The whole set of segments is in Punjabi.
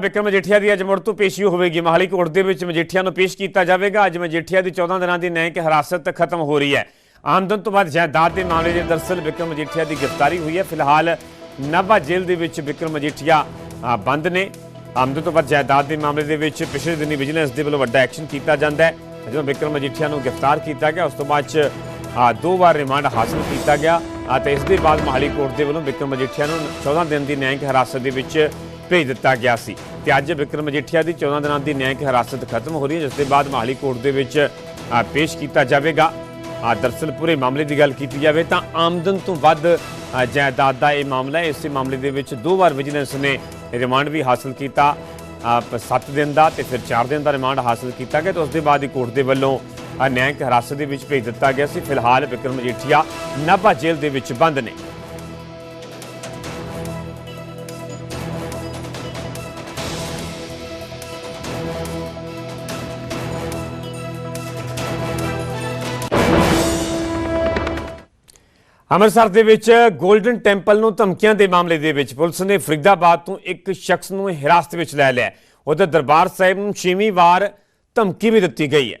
ਵਿਕਰਮ ਮਜੀਠੀਆ ਦੀ ਅੱਜ ਮੁੜ ਤੋਂ ਪੇਸ਼ੀ ਹੋਵੇਗੀ। ਮਹਾਲੀ ਕੋਰਟ ਦੇ ਵਿੱਚ ਮਜੀਠੀਆ ਨੂੰ ਪੇਸ਼ ਕੀਤਾ ਜਾਵੇਗਾ। ਅੱਜ ਮਜੀਠੀਆ ਦੀ 14 ਦਿਨਾਂ ਦੀ ਨਿਆਂਇਕ ਹਿਰਾਸਤ ਖਤਮ ਹੋ ਰਹੀ ਹੈ। ਆਮਦਨ ਤੋਂ ਬਾਅਦ ਜਾਇਦਾਦ ਦੇ ਮਾਮਲੇ ਦੇ ਦਰਸਲ ਵਿਕਰਮ ਮਜੀਠੀਆ ਦੀ ਗ੍ਰਿਫਤਾਰੀ ਹੋਈ ਹੈ। ਫਿਲਹਾਲ ਨਾਭਾ ਜੇਲ੍ਹ ਦੇ ਵਿੱਚ ਵਿਕਰਮ ਮਜੀਠੀਆ ਬੰਦ ਨੇ। ਆਮਦਨ ਤੋਂ ਬਾਅਦ ਜਾਇਦਾਦ ਦੇ ਮਾਮਲੇ ਦੇ ਵਿੱਚ ਪਿਛਲੇ ਦਿਨੀ ਵਿਜੀਲੈਂਸ ਦੇ ਵੱਲੋਂ ਵੱਡਾ ਐਕਸ਼ਨ ਕੀਤਾ ਜਾਂਦਾ ਹੈ। ਜਦੋਂ ਵਿਕਰਮ ਮਜੀਠੀਆ ਨੂੰ ਗ੍ਰਿਫਤਾਰ ਕੀਤਾ ਗਿਆ, ਉਸ ਤੋਂ ਬਾਅਦ ਚ ਦੋ ਵਾਰ ਰਿਮਾਂਡ ਹਾਸਲ ਕੀਤਾ ਗਿਆ ਅਤੇ ਇਸ ਦੇ ਬਾਅਦ ਮਹਾਲੀ ਕੋਰਟ ਦੇ ਵੱਲੋਂ ਵਿਕਰਮ ਮਜੀਠੀਆ ਨੂੰ 14 ਦਿਨ ਦੀ ਨਿਆਂਇਕ ਹਿਰਾਸਤ ਦੇ ਵਿੱਚ ਭੇਜ ਦਿੱਤਾ ਗਿਆ ਸੀ। ਤੇ ਅੱਜ ਵਿਕਰਮ ਮਜੀਠੀਆ ਦੀ 14 ਦਿਨਾਂ ਦੀ ਨਿਆਂਇਕ ਹਿਰਾਸਤ ਖਤਮ ਹੋ ਰਹੀ ਹੈ ਜਿਸ ਦੇ ਬਾਅਦ ਮਹਾਲੀ ਕੋਰਟ ਦੇ ਵਿੱਚ ਪੇਸ਼ ਕੀਤਾ ਜਾਵੇਗਾ। ਅ, ਦਰਅਸਲ ਪੂਰੇ ਮਾਮਲੇ ਦੀ ਗੱਲ ਕੀਤੀ ਜਾਵੇ ਤਾਂ ਆਮਦਨ ਤੋਂ ਵੱਧ ਜਾਇਦਾਦ ਦਾ ਇਹ ਮਾਮਲਾ ਹੈ। ਇਸੇ ਮਾਮਲੇ ਦੇ ਵਿੱਚ ਦੋ ਵਾਰ ਵਿਜੀਲੈਂਸ ਨੇ ਰਿਮਾਂਡ ਵੀ ਹਾਸਲ ਕੀਤਾ। 7 ਦਿਨ ਦਾ ਤੇ ਫਿਰ 4 ਦਿਨ ਦਾ ਰਿਮਾਂਡ ਹਾਸਲ ਕੀਤਾ ਗਿਆ ਤੇ ਉਸ ਦੇ ਬਾਅਦ ਹੀ ਕੋਰਟ ਦੇ ਵੱਲੋਂ ਨਿਆਂਇਕ ਹਿਰਾਸਤ ਦੇ ਵਿੱਚ ਭੇਜ ਦਿੱਤਾ ਗਿਆ ਸੀ। ਫਿਲਹਾਲ ਵਿਕਰਮ ਮਜੀਠੀਆ ਨਾਭਾ ਜੇਲ੍ਹ ਦੇ ਵਿੱਚ ਬੰਦ ਨੇ। ਅੰਮ੍ਰਿਤਸਰ ਦੇ ਵਿੱਚ 골ਡਨ ਟੈਂਪਲ ਨੂੰ ਧਮਕੀਆਂ ਦੇ ਮਾਮਲੇ ਦੇ ਵਿੱਚ ਪੁਲਿਸ ਨੇ ਫਰੀਦਾਬਾਦ ਤੋਂ ਇੱਕ ਸ਼ਖਸ ਨੂੰ ਹਿਰਾਸਤ ਵਿੱਚ ਲੈ ਲਿਆ ਉਹਦੇ ਦਰਬਾਰ ਸਾਹਿਬ ਨੂੰ ਛੇਵੀਂ ਵਾਰ ਧਮਕੀ ਵੀ ਦਿੱਤੀ ਗਈ ਹੈ।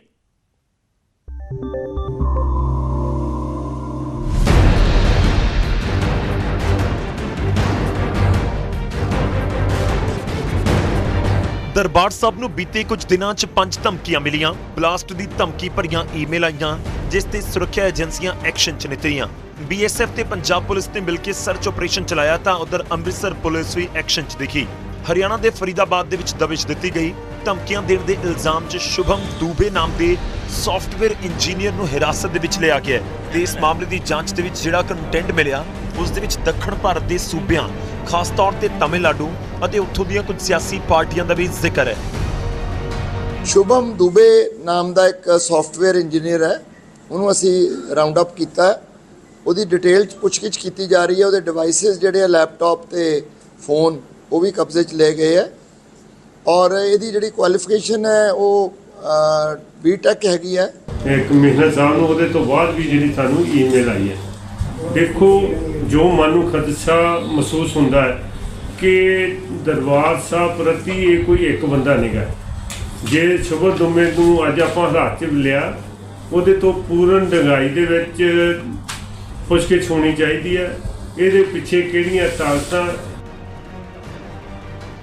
ਦਰਬਾਰ ਸਾਹਿਬ ਨੂੰ ਬੀਤੇ ਕੁਝ ਦਿਨਾਂ 'ਚ ਪੰਜ ਧਮਕੀਆਂ ਮਿਲੀਆਂ। ਬਲਾਸਟ ਦੀ ਧਮਕੀ ਭਰੀਆਂ ਈਮੇਲ ਆਈਆਂ, ਜਿਸ ਤੇ ਸੁਰੱਖਿਆ ਏਜੰਸੀਆਂ ਐਕਸ਼ਨ 'ਚ ਨਿਤਰੀਆਂ ਬੀਐਸਐਫ ਤੇ ਪੰਜਾਬ ਪੁਲਿਸ ਨੇ ਮਿਲ ਕੇ ਸਰਚ ਆਪਰੇਸ਼ਨ ਚਲਾਇਆ ਤਾਂ ਉਧਰ ਅੰਮ੍ਰਿਤਸਰ ਪੁਲਿਸ ਵੀ ਐਕਸ਼ਨ 'ਚ ਦਿਖੀ। ਹਰਿਆਣਾ ਦੇ ਫਰੀਦਾਬਾਦ ਦੇ ਵਿੱਚ ਦਬਿਸ਼ ਦਿੱਤੀ ਗਈ। ਧਮਕੀਆਂ ਦੇਣ ਦੇ ਇਲਜ਼ਾਮ 'ਚ ਸ਼ੁਭਮ ਦੂਬੇ ਨਾਮ ਦੇ ਸੌਫਟਵੇਅਰ ਇੰਜੀਨੀਅਰ ਨੂੰ ਹਿਰਾਸਤ ਦੇ ਵਿੱਚ ਲਿਆ ਗਿਆ ਤੇ ਇਸ ਮਾਮਲੇ ਦੀ ਜਾਂਚ ਦੇ ਵਿੱਚ ਜਿਹੜਾ ਕੰਟੈਂਟ ਮਿਲਿਆ, ਉਸ ਦੇ ਵਿੱਚ ਦੱਖਣ ਭਾਰਤ ਦੇ ਸੂਬਿਆਂ ਖਾਸ ਤੌਰ ਤੇ ਤਮਿਲਨਾਡੂ ਅਤੇ ਉੱਥੋਂ ਦੀਆਂ ਕੁਝ ਸਿਆਸੀ ਪਾਰਟੀਆਂ ਦਾ ਵੀ ਜ਼ਿਕਰ ਹੈ। ਸ਼ੁਭਮ ਦੁਬੇ ਨਾਮ ਦਾ ਇੱਕ ਸੌਫਟਵੇਅਰ ਇੰਜੀਨੀਅਰ ਹੈ। ਉਹਨੂੰ ਅਸੀਂ ਰਾਉਂਡ ਅਪ ਕੀਤਾ ਹੈ। ਉਹਦੀ ਡਿਟੇਲ ਚ ਪੁੱਛਗਿੱਛ ਕੀਤੀ ਜਾ ਰਹੀ ਹੈ। ਉਹਦੇ ਡਿਵਾਈਸਸ ਜਿਹੜੇ ਆ ਲੈਪਟਾਪ ਤੇ ਫੋਨ ਉਹ ਵੀ ਕਬਜ਼ੇ ਚ ਲਏ ਗਏ ਹੈ। ਔਰ ਇਹਦੀ ਜਿਹੜੀ ਕੁਆਲੀਫਿਕੇਸ਼ਨ ਹੈ ਉਹ ਬੀਟੈਕ ਹੈਗੀ ਹੈ। ਇੱਕ ਮਹੀਨਾ ਸਾਹਿਬ ਨੂੰ ਉਹਦੇ ਤੋਂ ਬਾਅਦ ਵੀ ਜਿਹੜੀ ਸਾਨੂੰ ਈਮੇਲ ਆਈ ਹੈ। ਦੇਖੋ ਜੋ ਮਨ ਨੂੰ ਖਦਸ਼ਾ ਮਹਿਸੂਸ ਹੁੰਦਾ ਹੈ ਕਿ ਦਰਬਾਰ ਸਾਹਿਬ ਪ੍ਰਤੀ ਇਹ ਕੋਈ ਇੱਕ ਬੰਦਾ ਨਹੀਂਗਾ ਜੇ ਸ਼ਬਦ ਦੁਮੇ ਨੂੰ ਅੱਜ ਆਪਾਂ ਹੱਥ 'ਚ ਲਿਆ, ਉਹਦੇ ਤੋਂ ਪੂਰਨ ਡੰਗਾਈ ਦੇ ਵਿੱਚ ਪੁੱਛਗਿੱਛ ਹੋਣੀ ਚਾਹੀਦੀ ਹੈ। ਇਹਦੇ ਪਿੱਛੇ ਕਿਹੜੀਆਂ ਤਾਕਤਾਂ?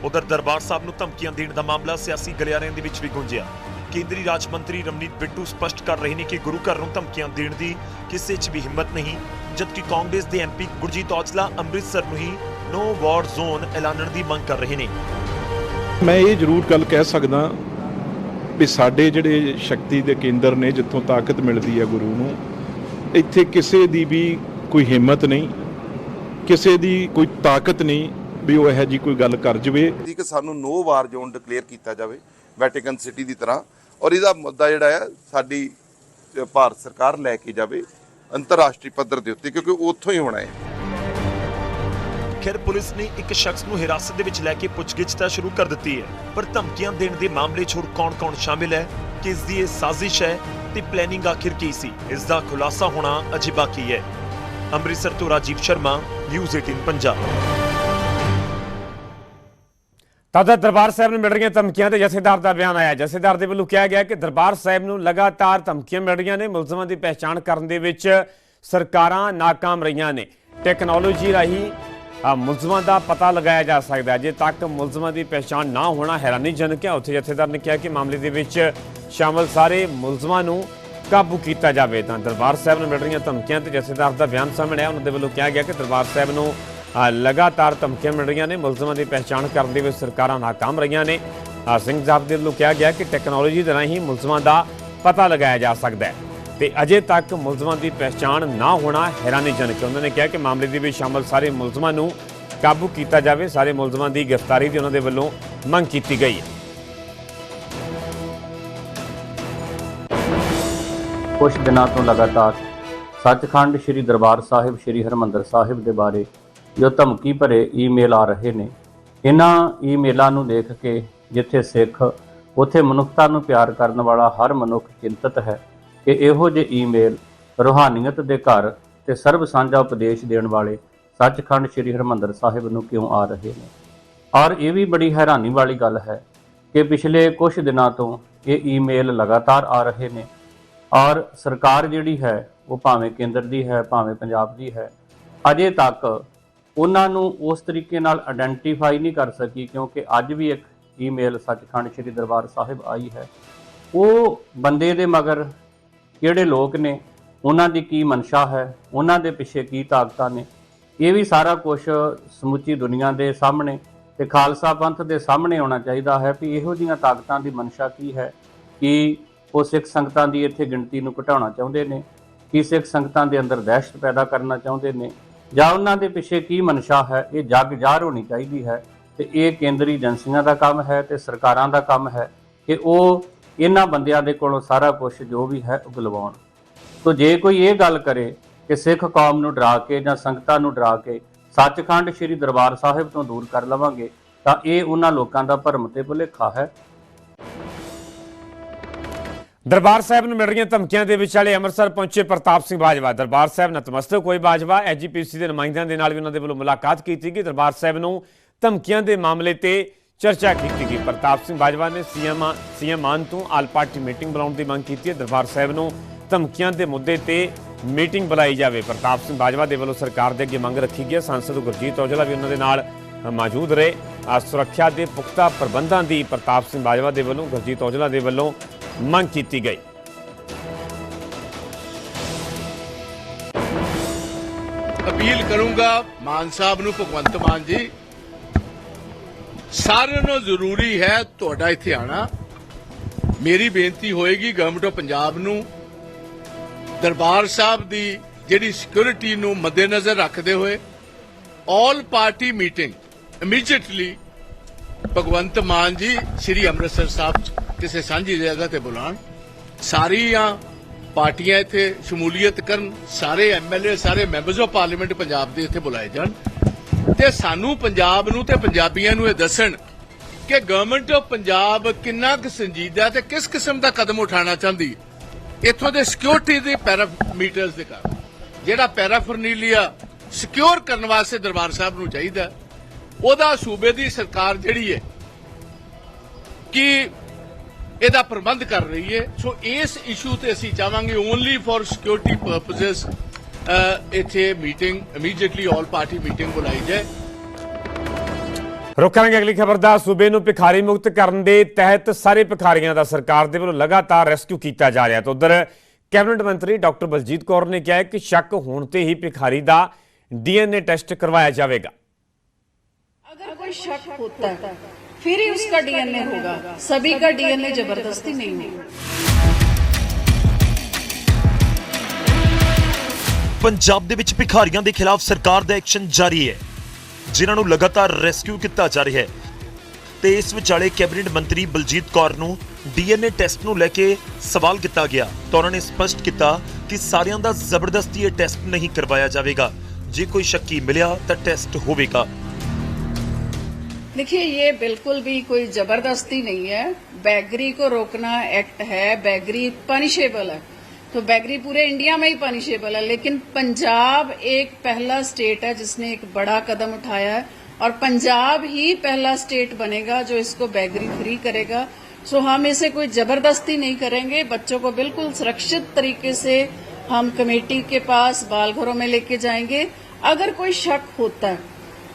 ਉਧਰ ਦਰਬਾਰ ਸਾਹਿਬ ਨੂੰ ਧਮਕੀਆਂ ਦੇਣ ਦਾ ਮਾਮਲਾ ਸਿਆਸੀ ਗਲਿਆਰਿਆਂ ਦੇ ਵਿੱਚ ਵੀ ਗੂੰਜਿਆ। ਕੇਂਦਰੀ ਰਾਜ ਮੰਤਰੀ ਰਮਨੀਤ ਬਿੱਟੂ ਸਪਸ਼ਟ ਕਰ ਰਹੇ ਨੇ ਕਿ ਗੁਰੂ ਘਰ ਨੂੰ ਧਮਕੀਆਂ ਦੇਣ ਦੀ ਕਿਸੇ 'ਚ ਵੀ ਹਿੰਮਤ ਨਹੀਂ। ਜਦਕਿ ਕਾਂਗਰਸ ਦੇ ਐਮਪੀ ਗੁਰਜੀਤ ਔਜਲਾ ਅੰਮ੍ਰਿਤਸਰ ਨੂੰ ਹੀ ਨੋ ਵਾਰ ਜ਼ੋਨ ਐਲਾਨਣ ਦੀ ਮੰਗ ਕਰ ਰਹੇ ਨੇ। ਮੈਂ ਇਹ ਜ਼ਰੂਰ ਗੱਲ ਕਹਿ ਸਕਦਾ ਵੀ ਸਾਡੇ ਜਿਹੜੇ ਸ਼ਕਤੀ ਦੇ ਕੇਂਦਰ ਨੇ ਜਿੱਥੋਂ ਤਾਕਤ ਮਿਲਦੀ ਹੈ ਗੁਰੂ ਨੂੰ ਇੱਥੇ ਕਿਸੇ ਦੀ ਵੀ ਕੋਈ ਹਿੰਮਤ ਨਹੀਂ ਕਿਸੇ ਦੀ ਕੋਈ ਤਾਕਤ ਨਹੀਂ ਵੀ ਉਹ ਇਹੋ ਜੀ ਕੋਈ ਗੱਲ ਕਰ ਜਵੇ। ਕਿ ਸਾਨੂੰ ਨੋ ਵਾਰ ਜ਼ੋਨ ਡਿਕਲੇਅਰ ਕੀਤਾ ਜਾਵੇ ਵੈਟੀਕਨ ਸਿਟੀ ਦੀ ਤਰ੍ਹਾਂ ਔਰ ਇਹਦਾ ਮੁੱਦਾ ਜਿਹੜਾ ਹੈ ਸਾਡੀ ਭਾਰਤ ਸਰਕਾਰ ਲੈ ਕੇ ਜਾਵੇ ਅੰਤਰਰਾਸ਼ਟਰੀ ਪੱਧਰ ਦੇ ਉੱਤੇ, ਕਿਉਂਕਿ ਉੱਥੋਂ ਹੀ ਹੋਣਾ ਹੈ। ਖੈਰ, ਪੁਲਿਸ ਨੇ ਇੱਕ ਸ਼ਖਸ ਨੂੰ ਹਿਰਾਸਤ ਦੇ ਵਿੱਚ ਲੈ ਕੇ ਪੁੱਛਗਿੱਛ ਤਾਂ ਸ਼ੁਰੂ ਕਰ ਦਿੱਤੀ ਹੈ, ਪਰ ਧਮਕੀਆਂ ਦੇਣ ਦੇ ਮਾਮਲੇ 'ਚ ਹੋਰ ਕੌਣ-ਕੌਣ ਸ਼ਾਮਿਲ ਹੈ, ਕਿਸ ਦੀ ਇਹ ਸਾਜ਼ਿਸ਼ ਹੈ ਤੇ ਪਲੈਨਿੰਗ ਆਖਿਰ ਕੀ ਸੀ, ਇਸ ਦਾ ਖੁਲਾਸਾ ਹੋਣਾ ਅਜੇ ਬਾਕੀ ਹੈ। ਅੰਮ੍ਰਿਤਸਰ ਤੋਂ ਰਾਜੀਵ ਸ਼ਰਮਾ ਨਿਊਜ਼ 18 ਪੰਜਾਬ। ਤਾਜਾ ਦਰਬਾਰ ਸਾਹਿਬ ਨੂੰ ਮਿਲ ਰਹੀਆਂ ਧਮਕੀਆਂ ਤੇ ਜਥੇਦਾਰ ਦਾ ਬਿਆਨ ਆਇਆ। ਜਥੇਦਾਰ ਦੇ ਵੱਲੋਂ ਕਿਹਾ ਗਿਆ ਕਿ ਦਰਬਾਰ ਸਾਹਿਬ ਨੂੰ ਲਗਾਤਾਰ ਧਮਕੀਆਂ ਮਿਲ ਰਹੀਆਂ ਨੇ, ਮੁਲਜ਼ਮਾਂ ਦੀ ਪਹਿਚਾਣ ਕਰਨ ਦੇ ਵਿੱਚ ਸਰਕਾਰਾਂ ਨਾਕਾਮ ਰਹੀਆਂ ਨੇ। ਟੈਕਨੋਲੋਜੀ ਰਾਹੀਂ ਮੁਲਜ਼ਮਾਂ ਦਾ ਪਤਾ ਲਗਾਇਆ ਜਾ ਸਕਦਾ ਹੈ। ਜੇ ਤੱਕ ਮੁਲਜ਼ਮਾਂ ਦੀ ਪਹਿਚਾਣ ਨਾ ਹੋਣਾ ਹੈਰਾਨੀਜਨਕ ਹੈ। ਉੱਥੇ ਜਥੇਦਾਰ ਨੇ ਕਿਹਾ ਕਿ ਮਾਮਲੇ ਦੇ ਵਿੱਚ ਸ਼ਾਮਲ ਸਾਰੇ ਮੁਲਜ਼ਮਾਂ ਨੂੰ ਕਾਬੂ ਕੀਤਾ ਜਾਵੇ। ਤਾਂ ਦਰਬਾਰ ਸਾਹਿਬ ਨੂੰ ਮਿਲ ਰਹੀਆਂ ਧਮਕੀਆਂ ਤੇ ਜਥੇਦਾਰ ਦਾ ਬਿਆਨ ਸਾਹਮਣੇ ਆਇਆ। ਉਹਨਾਂ ਦੇ ਵੱਲੋਂ ਕਿਹਾ ਗਿਆ ਕਿ ਦਰਬਾਰ ਸਾਹਿਬ ਨੂੰ ਲਗਾਤਾਰ ਧਮਕੀਆਂ ਮਿਲ ਰਹੀਆਂ ਨੇ, ਮੁਲਜ਼ਮਾਂ ਦੀ ਪਹਿਚਾਣ ਕਰਨ ਦੇ ਵਿੱਚ ਸਰਕਾਰਾਂ ਨਾਕਾਮ ਰਹੀਆਂ ਨੇ। ਸਿੰਘ ਸਾਹਿਬ ਦੇ ਵੱਲੋਂ ਕਿਹਾ ਗਿਆ ਕਿ ਟੈਕਨੋਲੋਜੀ ਦੇ ਰਾਹੀਂ ਮੁਲਜ਼ਮਾਂ ਦਾ ਪਤਾ ਲਗਾਇਆ ਜਾ ਸਕਦਾ ਹੈ। ਤੇ ਅਜੇ ਤੱਕ ਮੁਲਜ਼ਮਾਂ ਦੀ ਪਹਿਚਾਣ ਨਾ ਹੋਣਾ ਹੈਰਾਨੀਜਨਕ ਹੈ। ਉਹਨਾਂ ਨੇ ਕਿਹਾ ਕਿ ਮਾਮਲੇ ਦੇ ਵਿੱਚ ਸ਼ਾਮਲ ਸਾਰੇ ਮੁਲਜ਼ਮਾਂ ਨੂੰ ਕਾਬੂ ਕੀਤਾ ਜਾਵੇ। ਸਾਰੇ ਮੁਲਜ਼ਮਾਂ ਦੀ ਗ੍ਰਿਫਤਾਰੀ ਦੀ ਉਹਨਾਂ ਦੇ ਵੱਲੋਂ ਮੰਗ ਕੀਤੀ ਗਈ ਹੈ। ਕੁਝ ਦਿਨਾਂ ਤੋਂ ਲਗਾਤਾਰ ਸੱਚਖੰਡ ਸ੍ਰੀ ਦਰਬਾਰ ਸਾਹਿਬ, ਸ੍ਰੀ ਹਰਮੰਦਰ ਸਾਹਿਬ ਦੇ ਬਾਰੇ ਜੋ ਧਮਕੀ ਭਰੇ ਈਮੇਲ ਆ ਰਹੇ ਨੇ। ਇਹਨਾਂ ਈਮੇਲਾਂ ਨੂੰ ਦੇਖ ਕੇ ਜਿੱਥੇ ਸਿੱਖ, ਉੱਥੇ ਮਨੁੱਖਤਾ ਨੂੰ ਪਿਆਰ ਕਰਨ ਵਾਲਾ ਹਰ ਮਨੁੱਖ ਚਿੰਤਤ ਹੈ ਕਿ ਇਹੋ ਜਿਹੇ ਈਮੇਲ ਰੂਹਾਨੀਅਤ ਦੇ ਘਰ ਤੇ ਸਰਬ ਸਾਂਝਾ ਉਪਦੇਸ਼ ਦੇਣ ਵਾਲੇ ਸੱਚਖੰਡ ਸ੍ਰੀ ਹਰਮੰਦਰ ਸਾਹਿਬ ਨੂੰ ਕਿਉਂ ਆ ਰਹੇ ਨੇ? ਔਰ ਇਹ ਵੀ ਬੜੀ ਹੈਰਾਨੀ ਵਾਲੀ ਗੱਲ ਹੈ ਕਿ ਪਿਛਲੇ ਕੁਝ ਦਿਨਾਂ ਤੋਂ ਇਹ ਈਮੇਲ ਲਗਾਤਾਰ ਆ ਰਹੇ ਨੇ। ਔਰ ਸਰਕਾਰ ਜਿਹੜੀ ਹੈ, ਉਹ ਭਾਵੇਂ ਕੇਂਦਰ ਦੀ ਹੈ, ਭਾਵੇਂ ਪੰਜਾਬ ਦੀ ਹੈ, ਅਜੇ ਤੱਕ ਉਹਨਾਂ ਨੂੰ ਉਸ ਤਰੀਕੇ ਨਾਲ ਆਇਡੈਂਟੀਫਾਈ ਨਹੀਂ ਕਰ ਸਕੀ ਕਿਉਂਕਿ ਅੱਜ ਵੀ ਇੱਕ ਈਮੇਲ ਸੱਚਖੰਡ ਸ੍ਰੀ ਦਰਬਾਰ ਸਾਹਿਬ ਆਈ ਹੈ। ਉਹ ਬੰਦੇ ਦੇ ਮਗਰ ਕਿਹੜੇ ਲੋਕ ਨੇ, ਉਹਨਾਂ ਦੀ ਕੀ ਮਨਸ਼ਾ ਹੈ, ਉਹਨਾਂ ਦੇ ਪਿੱਛੇ ਕੀ ਤਾਕਤਾਂ ਨੇ, ਇਹ ਵੀ ਸਾਰਾ ਕੁਝ ਸਮੁੱਚੀ ਦੁਨੀਆ ਦੇ ਸਾਹਮਣੇ ਤੇ ਖਾਲਸਾ ਪੰਥ ਦੇ ਸਾਹਮਣੇ ਆਉਣਾ ਚਾਹੀਦਾ ਹੈ ਵੀ ਇਹੋ ਜੀਆਂ ਤਾਕਤਾਂ ਦੀ ਮਨਸ਼ਾ ਕੀ ਹੈ, ਕਿ ਉਹ ਸਿੱਖ ਸੰਗਤਾਂ ਦੀ ਇੱਥੇ ਗਿਣਤੀ ਨੂੰ ਘਟਾਉਣਾ ਚਾਹੁੰਦੇ ਨੇ, ਕਿ ਸਿੱਖ ਸੰਗਤਾਂ ਦੇ ਅੰਦਰ ਦਹਿਸ਼ਤ ਪੈਦਾ ਕਰਨਾ ਚਾਹੁੰਦੇ ਨੇ ਜਾਂ ਉਹਨਾਂ ਦੇ ਪਿੱਛੇ ਕੀ ਮਨਸ਼ਾ ਹੈ, ਇਹ ਜੱਗ ਜ਼ਾਹਰ ਹੋਣੀ ਚਾਹੀਦੀ ਹੈ ਤੇ ਇਹ ਕੇਂਦਰੀ ਏਜੰਸੀਆਂ ਦਾ ਕੰਮ ਹੈ ਤੇ ਸਰਕਾਰਾਂ ਦਾ ਕੰਮ ਹੈ ਕਿ ਉਹ ਇਹਨਾਂ ਬੰਦਿਆਂ ਦੇ ਕੋਲੋਂ ਸਾਰਾ ਕੁਝ ਜੋ ਵੀ ਹੈ ਉਗਲਵਾਉਣ ਤੋ ਜੇ ਕੋਈ ਇਹ ਗੱਲ ਕਰੇ ਕਿ ਸਿੱਖ ਕੌਮ ਨੂੰ ਡਰਾ ਕੇ ਜਾਂ ਸੰਗਤਾਂ ਨੂੰ ਡਰਾ ਕੇ ਸੱਚਖੰਡ ਸ੍ਰੀ ਦਰਬਾਰ ਸਾਹਿਬ ਤੋਂ ਦੂਰ ਕਰ ਲਵਾਂਗੇ, ਤਾਂ ਇਹ ਉਹਨਾਂ ਲੋਕਾਂ ਦਾ ਭਰਮ ਤੇ ਭੁਲੇਖਾ ਹੈ ਦਰਬਾਰ ਸਾਹਿਬ ਨੂੰ ਮਿਲ ਰਹੀਆਂ ਧਮਕੀਆਂ ਦੇ ਵਿਚਾਲੇ ਅੰਮ੍ਰਿਤਸਰ ਪਹੁੰਚੇ ਪ੍ਰਤਾਪ ਸਿੰਘ ਬਾਜਵਾ। ਦਰਬਾਰ ਸਾਹਿਬ ਨਤਮਸਤਕ ਹੋਏ ਬਾਜਵਾ। ਐਜੀਪੀਸੀ ਦੇ ਨੁਮਾਇੰਦਿਆਂ ਦੇ ਨਾਲ ਵੀ ਉਹਨਾਂ ਦੇ ਵੱਲੋਂ ਮੁਲਾਕਾਤ ਕੀਤੀ ਗਈ। ਦਰਬਾਰ ਸਾਹਿਬ ਨੂੰ ਧਮਕੀਆਂ ਦੇ ਮਾਮਲੇ ਤੇ ਚਰਚਾ ਕੀਤੀ ਗਈ। ਪ੍ਰਤਾਪ ਸਿੰਘ ਬਾਜਵਾ ਨੇ ਸੀਐਮ ਸੀਐਮ ਤੋਂ ਆਲ ਪਾਰਟੀ ਮੀਟਿੰਗ ਬੁਲਾਉਣ ਦੀ ਮੰਗ ਕੀਤੀ ਹੈ। ਦਰਬਾਰ ਸਾਹਿਬ ਨੂੰ ਧਮਕੀਆਂ ਦੇ ਮੁੱਦੇ ਤੇ ਮੀਟਿੰਗ ਬੁਲਾਈ ਜਾਵੇ। ਪ੍ਰਤਾਪ ਸਿੰਘ ਬਾਜਵਾ ਦੇ ਵੱਲੋਂ ਸਰਕਾਰ ਦੇ ਅੱਗੇ ਮੰਗ ਰੱਖੀ ਗਈ ਹੈ। ਸਾਂਸਦ ਗੁਰਜੀਤ ਔਜਲਾ ਵੀ ਉਹਨਾਂ ਦੇ ਨਾਲ ਮੌਜੂਦ ਰਹੇ। ਸੁਰੱਖਿਆ ਦੇ ਪੁਖਤਾ ਪ੍ਰਬੰਧਾਂ ਦੀ ਪ੍ਰਤਾਪ ਸਿੰਘ ਬਾਜਵਾ ਦੇ ਵੱਲੋਂ, ਗੁਰਜੀਤ ਔਜਲਾ ਦੇ ਵੱਲੋਂ ਮੰਗ ਕੀਤੀ ਗਈ ਅਪੀਲ ਕਰੂੰਗਾ ਮਾਨ ਸਾਹਿਬ ਨੂੰ, ਭਗਵੰਤ ਮਾਨ ਜੀ, ਸਾਰਿਆਂ ਨੂੰ ਜ਼ਰੂਰੀ ਹੈ ਤੁਹਾਡਾ ਇੱਥੇ ਆਣਾ। ਮੇਰੀ ਬੇਨਤੀ ਹੋਏਗੀ ਗਵਰਨਮੈਂਟ ਆਫ ਪੰਜਾਬ ਨੂੰ, ਦਰਬਾਰ ਸਾਹਿਬ ਦੀ ਜਿਹੜੀ ਸਿਕਿਉਰਿਟੀ ਨੂੰ ਮੱਦੇਨਜ਼ਰ ਰੱਖਦੇ ਹੋਏ all party meeting immediately Bhagwant Mann ji, Shri Amritsar ਸਾਹਿਬ 'ਚ। ਕਿਸੇ ਸਾਂਝੀ ਜਗ੍ਹਾ ਤੇ ਬੁਲਾਣ ਸਾਰੀਆਂ ਪਾਰਟੀਆਂ ਇੱਥੇ ਸ਼ਮੂਲੀਅਤ ਕਰਨ, ਸਾਰੇ ਐਮਐਲਏ ਸਾਰੇ ਮੈਂਬਰਸ ਆਫ ਪਾਰਲੀਮੈਂਟ ਪੰਜਾਬ ਦੇ ਇੱਥੇ ਬੁਲਾਏ ਜਾਣ। ਤੇ ਸਾਨੂੰ ਪੰਜਾਬ ਨੂੰ ਤੇ ਪੰਜਾਬੀਆਂ ਨੂੰ ਇਹ ਦੱਸਣ ਕਿ ਗਵਰਨਮੈਂਟ ਆਫ ਪੰਜਾਬ ਕਿੰਨਾ ਕੁ ਸੰਜੀਦਾ ਤੇ ਕਿਸ ਕਿਸਮ ਦਾ ਕਦਮ ਉਠਾਉਣਾ ਚਾਹੁੰਦੀ ਇੱਥੋਂ ਦੇ ਸਿਕਿਉਰਿਟੀ ਦੇ ਪੈਰਾਮੀਟਰਸ ਦੇ ਕਾਰਨ, ਜਿਹੜਾ ਪੈਰਾਫਰਨੀਲੀਆ ਸਿਕਿਉਰ ਕਰਨ ਵਾਸਤੇ ਦਰਬਾਰ ਸਾਹਿਬ ਨੂੰ ਚਾਹੀਦਾ ਉਹਦਾ ਸੂਬੇ ਦੀ ਸਰਕਾਰ ਜਿਹੜੀ ਹੈ ਕਿ ਇਹਦਾ ਪ੍ਰਬੰਧ ਕਰ ਰਹੀ ਹੈ। ਸੋ ਇਸ ਇਸ਼ੂ ਤੇ ਅਸੀਂ ਚਾਹਾਂਗੇ ਓਨਲੀ ਫॉर ਸਿਕਿਉਰਿਟੀ ਪਰਪਸਸ ਇੱਥੇ ਮੀਟਿੰਗ ਇਮੀਡੀਏਟਲੀ 올 ਪਾਰਟੀ ਮੀਟਿੰਗ ਬੁਲਾਈ ਜਾਏ। ਰੋਕਾਂਗੇ ਅਗਲੀ ਖਬਰ ਦਾ। ਸੂਬੇ ਨੂੰ ਭਿਖਾਰੀ ਮੁਕਤ ਕਰਨ ਦੇ ਤਹਿਤ ਸਾਰੇ ਭਿਖਾਰੀਆਂ ਦਾ ਸਰਕਾਰ ਦੇ ਵੱਲੋਂ ਲਗਾਤਾਰ ਰੈਸਕਿਊ ਕੀਤਾ ਜਾ ਰਿਹਾ ਤੇ ਉਧਰ ਕੈਬਨਿਟ ਮੰਤਰੀ ਡਾਕਟਰ ਬਲਜੀਤ ਕੌਰ ਨੇ ਕਿਹਾ ਕਿ ਸ਼ੱਕ ਹੋਣ ਤੇ ਹੀ ਭਿਖਾਰੀ ਦਾ ਡੀਐਨਏ ਟੈਸਟ ਕਰਵਾਇਆ ਜਾਵੇਗਾ। ਅਗਰ ਕੋਈ ਸ਼ੱਕ ਹੁੰਦਾ फिर ही उसका डीएनए होगा सभी का डीएनए जबरदस्ती नहीं होगा ਪੰਜਾਬ ਦੇ ਵਿੱਚ ਭਿਖਾਰੀਆਂ ਦੇ ਖਿਲਾਫ ਸਰਕਾਰ ਦਾ ਐਕਸ਼ਨ ਜਾਰੀ ਹੈ ਜਿਨ੍ਹਾਂ ਨੂੰ ਲਗਾਤਾਰ ਰੈਸਕਿਊ ਕੀਤਾ ਜਾ ਰਿਹਾ ਹੈ ਤੇ ਇਸ ਵਿਚਾਲੇ ਕੈਬਨਿਟ ਮੰਤਰੀ ਬਲਜੀਤ ਕੌਰ ਨੂੰ ਡੀਐਨਏ ਟੈਸਟ ਨੂੰ ਲੈ ਕੇ ਸਵਾਲ ਕੀਤਾ ਗਿਆ ਤਾਂ ਉਹਨਾਂ ਨੇ ਸਪਸ਼ਟ ਕੀਤਾ ਕਿ ਸਾਰਿਆਂ ਦਾ ਜ਼ਬਰਦਸਤੀ ਇਹ ਟੈਸਟ ਨਹੀਂ ਕਰਵਾਇਆ ਜਾਵੇਗਾ ਜੇ ਕੋਈ ਸ਼ੱਕੀ ਮਿਲਿਆ ਤਾਂ ਟੈਸਟ ਹੋਵੇਗਾ देखिए, ये बिल्कुल भी कोई ज़बरदस्ती नहीं है। बैगरी को रोकना एक्ट है। बैगरी पनिशेबल है। तो बैगरी पूरे इंडिया में ही पनिशेबल है, लेकिन पंजाब एक पहला स्टेट है जिसने एक बड़ा कदम उठाया है और पंजाब ही पहला स्टेट बनेगा जो इसको बैगरी फ्री करेगा। सो हम इसे कोई ज़बरदस्ती नहीं करेंगे। बच्चों को बिल्कुल सुरक्षित तरीके से हम कमेटी के पास बाल घरों में लेके जाएँगे। अगर कोई शक होता है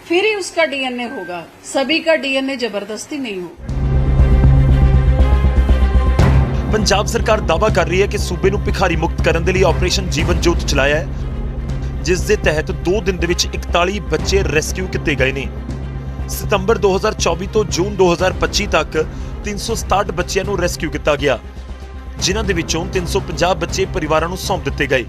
फिर ही उसका डीएनए होगा सभी का डीएनए जबरदस्ती नहीं होगा ਪੰਜਾਬ ਸਰਕਾਰ ਦਾਅਵਾ ਕਰ ਰਹੀ ਹੈ ਕਿ ਸੂਬੇ ਨੂੰ ਭਿਖਾਰੀ ਮੁਕਤ ਕਰਨ ਦੇ ਲਈ ਆਪਰੇਸ਼ਨ ਜੀਵਨ ਜੋਤ ਚਲਾਇਆ ਹੈ ਜਿਸ ਦੇ ਤਹਿਤ 2 ਦਿਨ ਦੇ ਵਿੱਚ 41 ਬੱਚੇ ਰੈਸਕਿਊ ਕੀਤੇ ਗਏ ਨੇ ਸਤੰਬਰ 2024 ਤੋਂ ਜੂਨ 2025 ਤੱਕ 367 ਬੱਚਿਆਂ ਨੂੰ ਰੈਸਕਿਊ ਕੀਤਾ ਗਿਆ ਜਿਨ੍ਹਾਂ ਦੇ ਵਿੱਚੋਂ 350 ਬੱਚੇ ਪਰਿਵਾਰਾਂ ਨੂੰ ਸੌਂਪ ਦਿੱਤੇ ਗਏ